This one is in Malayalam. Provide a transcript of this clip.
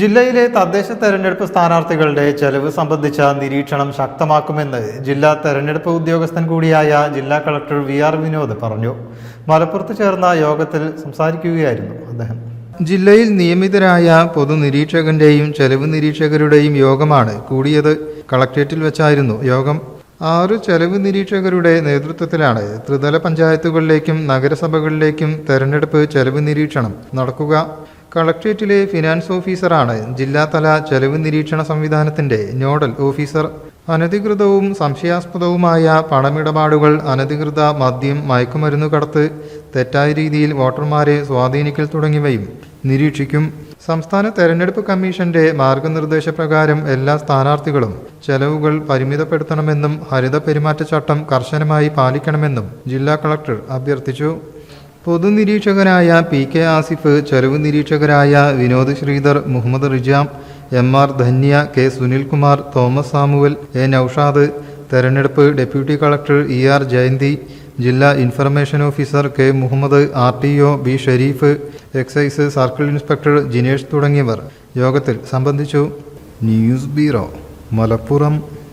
ജില്ലയിലെ തദ്ദേശ തെരഞ്ഞെടുപ്പ് സ്ഥാനാർത്ഥികളുടെ ചെലവ് സംബന്ധിച്ച നിരീക്ഷണം ശക്തമാക്കുമെന്ന് ജില്ലാ തെരഞ്ഞെടുപ്പ് ഉദ്യോഗസ്ഥൻ കൂടിയായ ജില്ലാ കളക്ടർ വി ആർ വിനോദ് പറഞ്ഞു. മലപ്പുറത്ത് ചേർന്ന യോഗത്തിൽ സംസാരിക്കുകയായിരുന്നു അദ്ദേഹം. ജില്ലയിൽ നിയമിതരായ പൊതുനിരീക്ഷകന്റെയും ചെലവ് നിരീക്ഷകരുടെയും യോഗമാണ് കൂടിയത്. കളക്ട്രേറ്റിൽ വെച്ചായിരുന്നു യോഗം. ആറ് ചെലവ് നിരീക്ഷകരുടെ നേതൃത്വത്തിലാണ് ത്രിതല പഞ്ചായത്തുകളിലേക്കും നഗരസഭകളിലേക്കും തെരഞ്ഞെടുപ്പ് ചെലവ് നിരീക്ഷണം നടക്കുക. കളക്ട്രേറ്റിലെ ഫിനാൻസ് ഓഫീസറാണ് ജില്ലാതല ചെലവ് നിരീക്ഷണ സംവിധാനത്തിന്റെ നോഡൽ ഓഫീസർ. അനധികൃതവും സംശയാസ്പദവുമായ പണമിടപാടുകൾ അനധികൃത മദ്യം മയക്കുമരുന്ന് കടത്ത് തെറ്റായ രീതിയിൽ വോട്ടർമാരെ സ്വാധീനിക്കൽ തുടങ്ങിയവയും നിരീക്ഷിക്കും. സംസ്ഥാന തെരഞ്ഞെടുപ്പ് കമ്മീഷന്റെ മാർഗനിർദ്ദേശപ്രകാരം എല്ലാ സ്ഥാനാർത്ഥികളും ചെലവുകൾ പരിമിതപ്പെടുത്തണമെന്നും ഹരിത പെരുമാറ്റച്ചട്ടം കർശനമായി പാലിക്കണമെന്നും ജില്ലാ കളക്ടർ അഭ്യർത്ഥിച്ചു. പൊതുനിരീക്ഷകനായ പി കെ ആസിഫ് ചെലവ് നിരീക്ഷകരായ Vinod Sridhar Muhammad Rijam M R Dhanya K Sunilkumar Thomas Samuel A Naushad തെരഞ്ഞെടുപ്പ് deputy collector E R Jayanthi ജില്ലാ information officer K Muhammad R T O B Sherif excise circle inspector Jinesh തുടങ്ങിയവർ. യോഗത്തിൽ സംബന്ധിച്ചു. News bureau Malappuram.